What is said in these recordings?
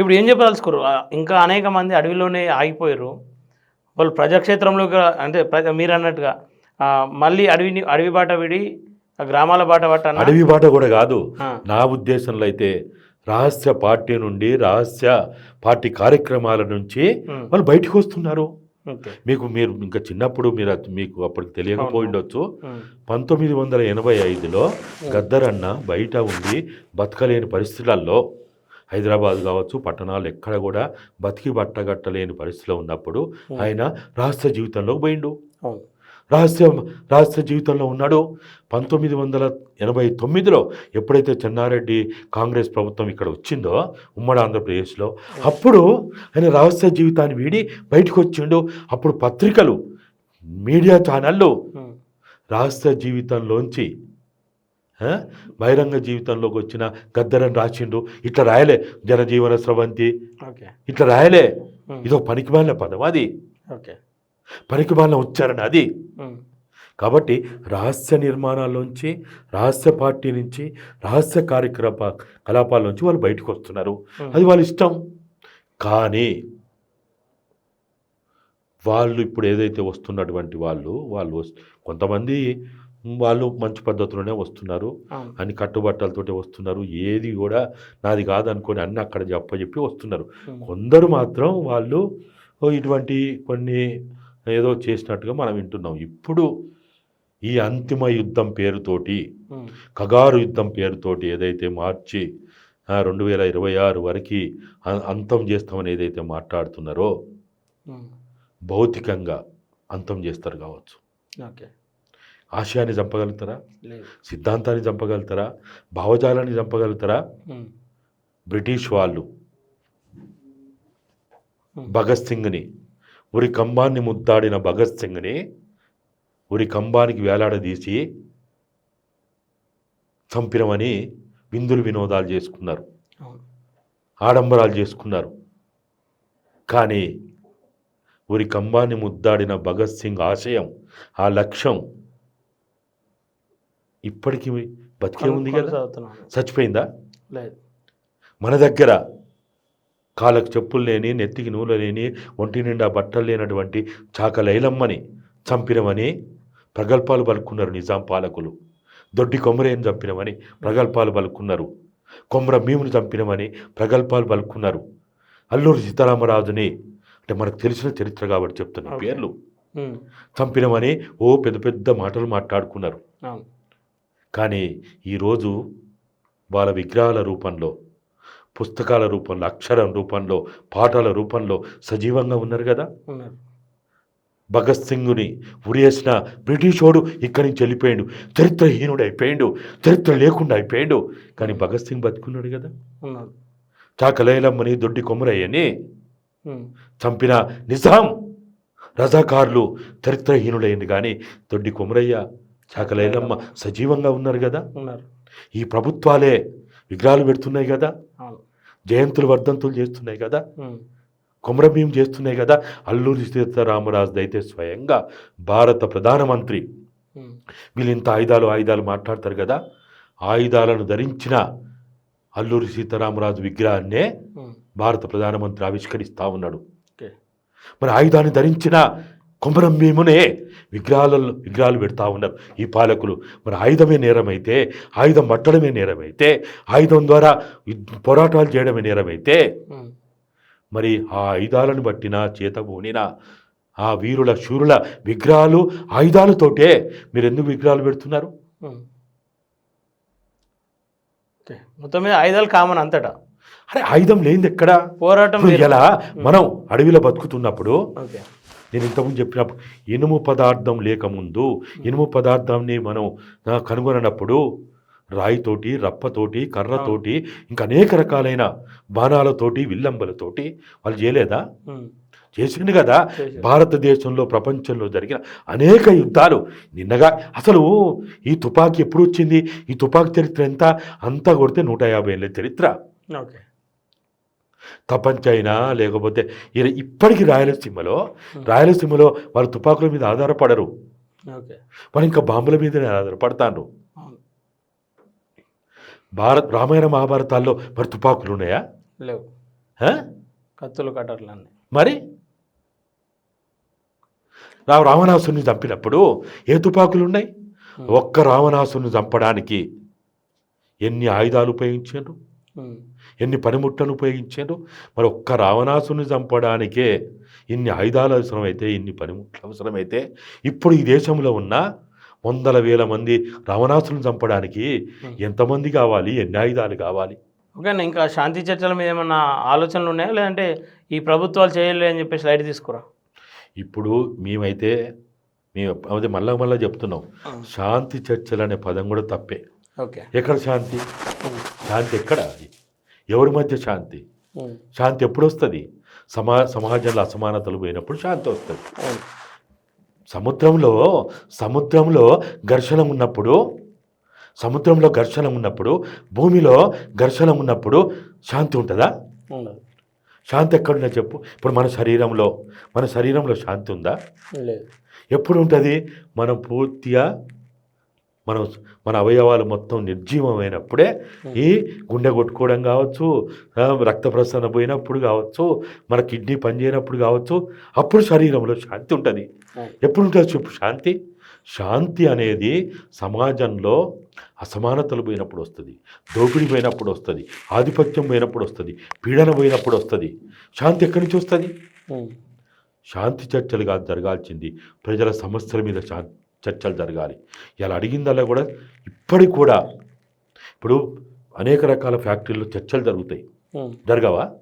ఇప్పుడు ఏం చెప్పదలుచుకోరు? ఇంకా అనేక మంది అడవిలోనే ఆగిపోయారు. వాళ్ళు ప్రజాక్షేత్రంలోకి అంటే ప్ర- మీరు అన్నట్టుగా మళ్ళీ అడవిని అడవి బాట విడి ఆ గ్రామాల బాట పట్ట అడవి బాట కూడా కాదు. నా ఉద్దేశంలో అయితే రహస్య పార్టీ నుండి రహస్య పార్టీ కార్యక్రమాల నుంచి వాళ్ళు బయటకు వస్తున్నారు. మీకు మీరు ఇంకా చిన్నప్పుడు మీరు మీకు అప్పటికి తెలియకపోయి ఉండొచ్చు ఉమ్, పంతొమ్మిది వందల ఎనభై ఐదులో గద్దరన్న బయట ఉండి బతకలేని పరిస్థితులలో హైదరాబాద్ కావచ్చు పట్టణాలు ఎక్కడ కూడా బతికి బట్టగట్టలేని పరిస్థితిలో ఉన్నప్పుడు ఆయన రహస్య జీవితంలోకి పోయిండు. రహస్య రహస్య జీవితంలో ఉన్నాడు. పంతొమ్మిది వందల ఎనభై తొమ్మిదిలో ఎప్పుడైతే చెన్నారెడ్డి కాంగ్రెస్ ప్రభుత్వం ఇక్కడ వచ్చిందో ఉమ్మడి ఆంధ్రప్రదేశ్లో అప్పుడు ఆయన రహస్య జీవితాన్ని వీడి బయటకు వచ్చిండు. అప్పుడు పత్రికలు మీడియా ఛానళ్ళు రహస్య జీవితంలోంచి బహిరంగ జీవితంలోకి వచ్చిన గద్దరని రాసిండు. ఇట్లా రాయలే జనజీవన స్రవంతి. ఓకే. ఇట్లా రాయలే. ఇదో పనికిమాలిన పదం అది. ఓకే. పనికిమాలిన ఉచ్చారణ అది. కాబట్టి రహస్య నిర్మాణాల్లోంచి రహస్య పార్టీ నుంచి రహస్య కార్యక్రమ కలాపాల నుంచి వాళ్ళు బయటకు వస్తున్నారు. అది వాళ్ళ ఇష్టం. కానీ వాళ్ళు ఇప్పుడు ఏదైతే వస్తున్నటువంటి వాళ్ళు వాళ్ళు కొంతమంది వాళ్ళు మంచి పద్ధతిలోనే వస్తున్నారు. అన్ని కట్టుబట్టలతోటి వస్తున్నారు. ఏది కూడా నాది కాదనుకొని అన్ని అక్కడ చెప్పి వస్తున్నారు. కొందరు మాత్రం వాళ్ళు ఇటువంటి కొన్ని ఏదో చేసినట్టుగా మనం వింటున్నాం. ఇప్పుడు ఈ అంతిమ యుద్ధం పేరుతోటి కగారు యుద్ధం పేరుతోటి ఏదైతే మార్చి రెండు వేల ఇరవై ఆరు వరకు అంతం చేస్తామని ఏదైతే మాట్లాడుతున్నారో భౌతికంగా అంతం చేస్తారు కావచ్చు. ఓకే. ఆశయాన్ని చంపగలుగుతారా? సిద్ధాంతాన్ని చంపగలుగుతారా? భావజాలాన్ని చంపగలుగుతారా? బ్రిటిష్ వాళ్ళు. భగత్ సింగ్ని. ఉరి కంబాన్ని ముద్దాడిన భగత్ సింగ్ని ఉరి కంబానికి వేలాడదీసి చంపినమని విందులు వినోదాలు చేసుకున్నారు. ఆడంబరాలు చేసుకున్నారు. కానీ ఉరి కంబాన్ని ముద్దాడిన భగత్ సింగ్ ఆశయం ఆ లక్ష్యం ఇప్పటికీ బతికే ఉంది కదా? చచ్చిపోయిందా? లేదు. మన దగ్గర కాళ్ళకు చెప్పులు లేని నెత్తికి నూనె లేని ఒంటి నిండా బట్టలు లేనటువంటి చాకలైలమ్మని చంపినమని ప్రగల్భాలు పలుకున్నారు నిజాం పాలకులు. దొడ్డి కొమరేని చంపినమని ప్రగల్భాలు పలుకున్నారు. కొమర భీముని చంపినమని ప్రగల్భాలు పలుకున్నారు. అల్లూరి సీతారామరాజుని అంటే మనకు తెలిసిన చరిత్ర కాబట్టి చెప్తున్న Okay. పేర్లు. చంపినమని ఓ పెద్ద పెద్ద మాటలు మాట్లాడుకున్నారు. కానీ ఈరోజు వాళ్ళ విగ్రహాల రూపంలో పుస్తకాల రూపంలో అక్షరం రూపంలో పాటల రూపంలో సజీవంగా ఉన్నారు కదా? భగత్ సింగ్ని ఉరేసిన బ్రిటిషోడు ఇక్కడి నుంచి వెళ్ళిపోయాడు. చరిత్రహీనుడు అయిపోయాడు. చరిత్ర లేకుండా అయిపోయాడు. కానీ భగత్ సింగ్ బతుకున్నాడు కదా? చాకలైలమ్మని దొడ్డి కొమరయ్యని ఉమ్, చంపిన నిజాం రజాకారులు చరిత్రహీనుడైంది కానీ దొడ్డి కొమరయ్య చాకలైలమ్మ సజీవంగా ఉన్నారు కదా? ఉన్నారు. ఈ ప్రభుత్వాలే విగ్రహాలు పెడుతున్నాయి కదా? జయంతులు వర్ధంతులు చేస్తున్నాయి కదా? కొమరభీం చేస్తున్నాయి కదా? అల్లూరి సీతారామరాజు అయితే స్వయంగా భారత ప్రధానమంత్రి. వీళ్ళు ఇంత ఆయుధాలు ఆయుధాలు మాట్లాడతారు కదా? ఆయుధాలను ధరించిన అల్లూరి సీతారామరాజు విగ్రహాన్నే భారత ప్రధానమంత్రి ఆవిష్కరిస్తా ఉన్నాడు. మరి ఆయుధాన్ని ధరించిన కొమరం భీమునే విగ్రహాలలో విగ్రహాలు పెడతా ఉన్నారు ఈ పాలకులు మరి ఆయుధమే నేరమైతే ఆయుధం పట్టడమే నేరమైతే ఆయుధం ద్వారా పోరాటాలు చేయడమే నేరమైతే మరి ఆ ఆయుధాలను బట్టిన చేతబూనిన ఆ వీరుల శూరుల విగ్రహాలు ఆయుధాలతోటే మీరు ఎందుకు విగ్రహాలు పెడుతున్నారు? మొత్తం మీద ఆయుధాలు కామన్ అంతటా. అరే ఆయుధం లేనిది ఎక్కడ? పోరాటం. ఎలా? మనం అడవిలో బతుకుతున్నప్పుడు ఓకే. నేను ఇంతకుముందు చెప్పినప్పుడు ఇనుము పదార్థం లేకముందు ఇనుము పదార్థాన్ని మనం కనుగొనప్పుడు రాయితోటి రప్పతోటి కర్రతోటి ఇంకా అనేక రకాలైన బాణాలతోటి విల్లంబలతోటి వాళ్ళు చేయలేదా? చేసిండు కదా. భారతదేశంలో ప్రపంచంలో జరిగిన అనేక యుద్ధాలు. నిన్నగా అసలు ఈ తుపాకీ ఎప్పుడు వచ్చింది? ఈ తుపాకీ చరిత్ర ఎంత? అంతా కొడితే నూట యాభై ఏళ్ళ చరిత్ర. ఓకే. అయినా లేకపోతే ఈయన ఇప్పటికీ రాయలసీమలో రాయలసీమలో వాళ్ళు తుపాకుల మీద ఆధారపడరు. ఓకే. వాళ్ళు ఇంకా బాంబుల మీదనే ఆధారపడతారు అవును. భారత్ రామాయణ మహాభారతాల్లో మరి తుపాకులు ఉన్నాయా? లేవు? కత్తులు కట్టర్లు అన్నీ. మరి? రా- రావణాసుని చంపినప్పుడు ఏ తుపాకులు ఉన్నాయి? ఒక్క రావణాసుని చంపడానికి ఎన్ని ఆయుధాలు ఉపయోగించారు? ఉమ్. ఎన్ని పనిముట్లను ఉపయోగించారు మరి ఒక్క రావణాసుని చంపడానికే ఇన్ని ఆయుధాలు అవసరమైతే ఇన్ని పనిముట్లు అవసరమైతే ఇప్పుడు ఈ దేశంలో ఉన్న వందల వేల మంది రావణాసుని చంపడానికి ఎంతమంది కావాలి? ఎన్ని ఆయుధాలు కావాలి? ఓకేనా ఇంకా శాంతి చర్చల మీద ఏమన్నా ఆలోచనలు ఉన్నాయా? లేదంటే ఈ ప్రభుత్వాలు చేయలే అని చెప్పేసి లైట్ తీసుకురా. ఇప్పుడు మేమైతే మేము అదే మళ్ళా మళ్ళా చెప్తున్నాం. శాంతి చర్చలు అనే పదం కూడా తప్పే. ఓకే. ఎక్కడ శాంతి? శాంతి ఎక్కడ? ఎవరి మధ్య శాంతి? శాంతి ఎప్పుడు వస్తుంది సమా సమాజంలో అసమానతలు పోయినప్పుడు శాంతి వస్తుంది. సముద్రంలో సముద్రంలో ఘర్షణ ఉన్నప్పుడు సముద్రంలో ఘర్షణ ఉన్నప్పుడు భూమిలో ఘర్షణ ఉన్నప్పుడు శాంతి ఉంటుందా? శాంతి ఎక్కడున్నా చెప్పు. ఇప్పుడు మన శరీరంలో మన శరీరంలో శాంతి ఉందా? లేదు. ఎప్పుడు ఉంటుంది మనం పూర్తిగా మనం మన అవయవాలు మొత్తం నిర్జీవమైనప్పుడే ఈ గుండె కొట్టుకోవడం కావచ్చు రక్త ప్రసరణ పోయినప్పుడు కావచ్చు మన కిడ్నీ పనిచేయనప్పుడు కావచ్చు అప్పుడు శరీరంలో శాంతి ఉంటుంది. ఎప్పుడు ఉంటుంది చెప్పు? శాంతి? శాంతి అనేది సమాజంలో అసమానతలు పోయినప్పుడు వస్తుంది దోపిడీ పోయినప్పుడు వస్తుంది ఆధిపత్యం పోయినప్పుడు వస్తుంది పీడన పోయినప్పుడు వస్తుంది. శాంతి ఎక్కడి నుంచి వస్తుంది? శాంతి చర్చలు కాదు జరగాల్సింది ప్రజల సమస్యల మీద శా చర్చలు జరగాలి. ఇలా అడిగిందల్లా కూడా ఇప్పటికి కూడా ఇప్పుడు అనేక రకాల ఫ్యాక్టరీల్లో చర్చలు జరుగుతాయి. జరగవా?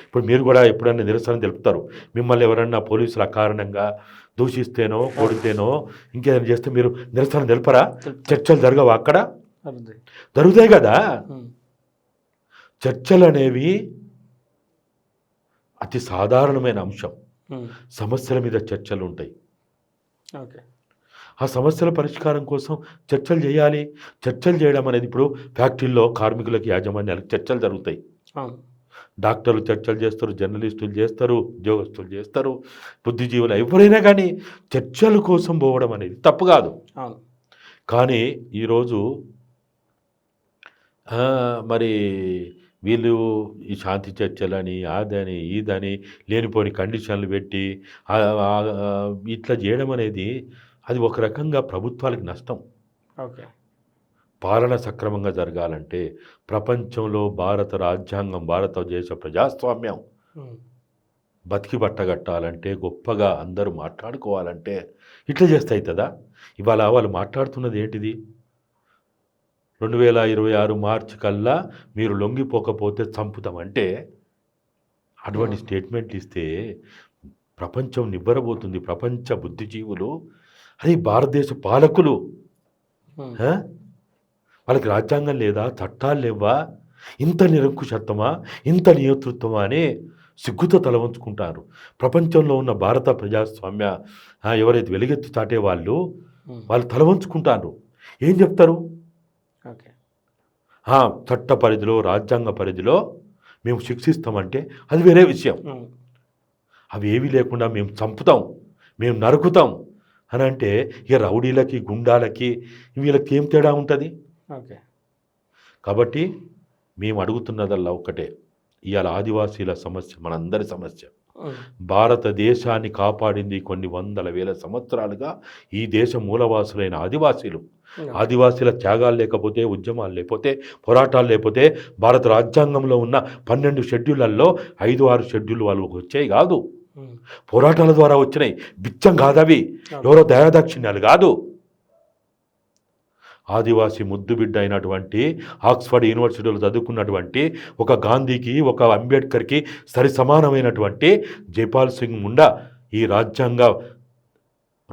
ఇప్పుడు మీరు కూడా ఎప్పుడైనా నిరసన తెలుపుతారు. మిమ్మల్ని ఎవరన్నా పోలీసులు అకారణంగా దూషిస్తేనో కొడితేనో ఇంకేదైనా చేస్తే మీరు నిరసన తెలుపరా? చర్చలు జరగవా అక్కడ? జరుగుతాయి. కదా? చర్చలు అనేవి అతి సాధారణమైన అంశం. సమస్యల మీద చర్చలు ఉంటాయి. ఓకే. ఆ సమస్యల పరిష్కారం కోసం చర్చలు చేయాలి. చర్చలు చేయడం అనేది ఇప్పుడు ఫ్యాక్టరీల్లో కార్మికులకి యాజమాన్యాలకు చర్చలు జరుగుతాయి. డాక్టర్లు చర్చలు చేస్తారు జర్నలిస్టులు చేస్తారు ఉద్యోగస్తులు చేస్తారు బుద్ధిజీవులు ఎవరైనా కానీ చర్చల కోసం పోవడం అనేది తప్పు కాదు. కానీ ఈరోజు మరి వీళ్ళు ఈ శాంతి చర్చలని అదని ఇదని లేనిపోని కండిషన్లు పెట్టి ఇట్లా చేయడం అనేది అది ఒక రకంగా ప్రభుత్వాలకు నష్టం. ఓకే. పాలన సక్రమంగా జరగాలంటే ప్రపంచంలో భారత రాజ్యాంగం భారతదేశ ప్రజాస్వామ్యం. బతికి బట్టగట్టాలంటే గొప్పగా అందరూ మాట్లాడుకోవాలంటే ఇట్లా చేస్తే అవుతుందా ఇవాళ వాళ్ళు మాట్లాడుతున్నది ఏంటిది? రెండు వేల ఇరవై ఆరు మార్చి కల్లా మీరు లొంగిపోకపోతే చంపుతామంటే అటువంటి స్టేట్మెంట్లు ఇస్తే ప్రపంచం నివ్వరబోతుంది. ప్రపంచ బుద్ధిజీవులు అది భారతదేశ పాలకులు? వాళ్ళకి రాజ్యాంగం లేదా చట్టాలు లేవా ఇంత నిరంకుశత్వమా? ఇంత నియంతృత్వమా అని సిగ్గుతో తల వంచుకుంటారు. ప్రపంచంలో ఉన్న భారత ప్రజాస్వామ్య ఎవరైతే వెలుగెత్తి చాటే వాళ్ళు. వాళ్ళు తల వంచుకుంటారు. ఏం చెప్తారు? చట్ట పరిధిలో రాజ్యాంగ పరిధిలో మేము శిక్షిస్తామంటే అది వేరే విషయం. అవి ఏవి లేకుండా మేము చంపుతాం. మేము నరుకుతాం. అని అంటే ఇక రౌడీలకి గుండాలకి వీళ్ళకి ఏం తేడా ఉంటుంది? ఓకే. కాబట్టి మేము అడుగుతున్నదల్లా ఒక్కటే. ఇవాళ ఆదివాసీల సమస్య మనందరి సమస్య. భారతదేశాన్ని కాపాడింది కొన్ని వందల వేల సంవత్సరాలుగా ఈ దేశ మూలవాసులైన ఆదివాసీలు. ఆదివాసీల త్యాగాలు లేకపోతే ఉద్యమాలు లేకపోతే పోరాటాలు లేకపోతే భారత రాజ్యాంగంలో ఉన్న పన్నెండు షెడ్యూళ్ళలో ఐదు ఆరు షెడ్యూల్ వాళ్ళకి వచ్చాయి కాదు. పోరాటాల ద్వారా వచ్చినాయి. బిచ్చం కాదవి. ఎవరో దయాదాక్షిణ్యాలు కాదు. ఆదివాసి ముద్దు బిడ్డ అయినటువంటి ఆక్స్ఫర్డ్ యూనివర్సిటీలో చదువుకున్నటువంటి ఒక గాంధీకి ఒక అంబేద్కర్కి సరి సమానమైనటువంటి జైపాల్ సింగ్ ముండా ఈ రాజ్యాంగ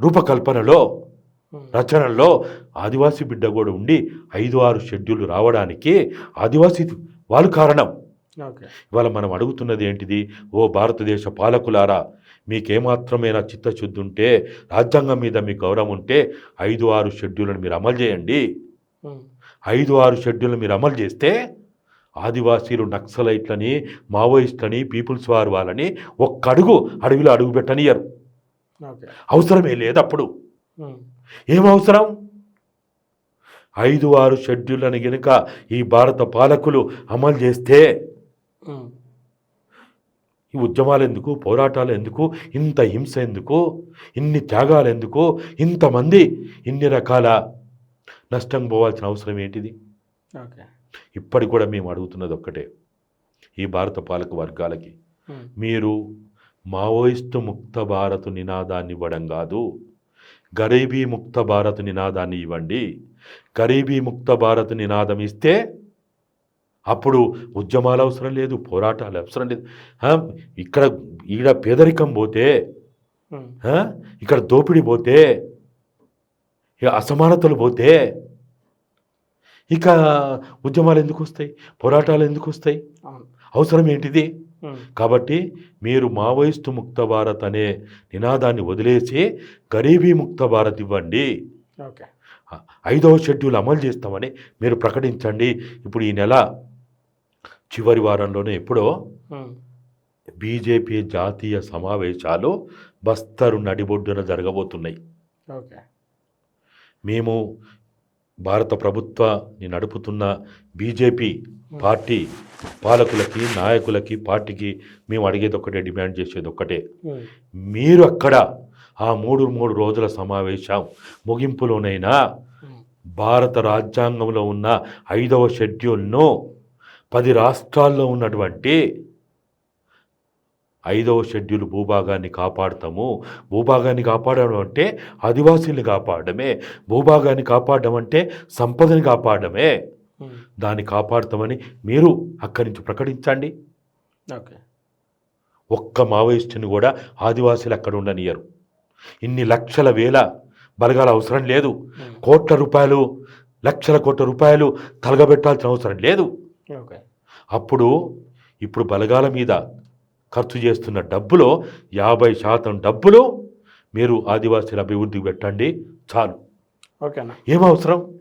రూపకల్పనలో. రచనల్లో ఆదివాసీ బిడ్డ కూడా ఉండి ఐదు ఆరు షెడ్యూల్ రావడానికి ఆదివాసీ వాళ్ళు కారణం. ఇవాళ మనం అడుగుతున్నది ఏంటిది ఓ భారతదేశ పాలకులారా మీకేమాత్రమైనా చిత్తశుద్ధి ఉంటే రాజ్యాంగం మీద మీకు గౌరవం ఉంటే ఐదు ఆరు షెడ్యూల్ని మీరు అమలు చేయండి. ఐదు ఆరు షెడ్యూల్ని మీరు అమలు చేస్తే ఆదివాసీలు నక్సలైట్లని మావోయిస్టులని పీపుల్స్ వార్ వాళ్ళని ఒక్క అడుగు అడవిలో అడుగు పెట్టనియరు అవసరమే లేదు అప్పుడు. ఏం అవసరం ఐదు ఆరు షెడ్యూళ్ళని గనుక ఈ భారత పాలకులు అమలు చేస్తే. ఈ ఉద్యమాలు ఎందుకు పోరాటాలు ఎందుకు ఇంత హింస ఎందుకు ఇన్ని త్యాగాలు ఎందుకు ఇంతమంది ఇన్ని రకాల నష్టం పోవాల్సిన అవసరం ఏంటిది? ఇప్పటికి కూడా మేము అడుగుతున్నది ఒక్కటే. ఈ భారత పాలక వర్గాలకి. మీరు మావోయిస్టు ముక్త భారత్ నినాదాన్ని ఇవ్వడం కాదు. గరీబీ ముక్త భారత్ నినాదాన్ని ఇవ్వండి. గరీబీ ముక్త భారత్ నినాదం ఇస్తే అప్పుడు ఉద్యమాలు అవసరం లేదు పోరాటాలు అవసరం లేదు. ఇక్కడ ఈడ పేదరికం పోతే ఇక్కడ దోపిడీ పోతే అసమానతలు పోతే ఇక ఉద్యమాలు ఎందుకు వస్తాయి? పోరాటాలు ఎందుకు వస్తాయి? అవసరం ఏంటిది. కాబట్టి మీరు మావోయిస్టు ముక్త భారత్ అనే నినాదాన్ని వదిలేసి గరీబీ ముక్త భారత్ ఇవ్వండి. ఓకే. ఐదవ షెడ్యూల్ అమలు చేస్తామని మీరు ప్రకటించండి. ఇప్పుడు ఈ నెల చివరి వారంలోనే ఎప్పుడో. బీజేపీ జాతీయ సమావేశాలు బస్తరు నడిబొడ్డున జరగబోతున్నాయి మేము భారత ప్రభుత్వాన్ని నడుపుతున్న బీజేపీ పార్టీ పాలకులకి నాయకులకి పార్టీకి మేము అడిగేది ఒకటే డిమాండ్ చేసేది ఒక్కటే. మీరు అక్కడ ఆ మూడు మూడు రోజుల సమావేశం ముగింపులోనైనా. భారత రాజ్యాంగంలో ఉన్న ఐదవ షెడ్యూల్ను పది రాష్ట్రాల్లో ఉన్నటువంటి ఐదవ షెడ్యూల్ భూభాగాన్ని కాపాడతాము. భూభాగాన్ని కాపాడడం అంటే ఆదివాసీల్ని కాపాడమే భూభాగాన్ని కాపాడడం అంటే సంపదని కాపాడమే. దాన్ని కాపాడతామని మీరు అక్కడి నుంచి ప్రకటించండి. ఓకే. ఒక్క మావోయిస్టుని కూడా ఆదివాసీలు అక్కడ ఉండనియరు. ఇన్ని లక్షల వేల బలగాల అవసరం లేదు. కోట్ల రూపాయలు లక్షల కోట్ల రూపాయలు తలగబెట్టాల్సిన అవసరం లేదు. అప్పుడు ఇప్పుడు బలగాల మీద ఖర్చు చేస్తున్న డబ్బులో యాభై శాతం డబ్బులు మీరు ఆదివాసీల అభివృద్ధికి పెట్టండి చాలు. ఓకేనా? ఏం అవసరం?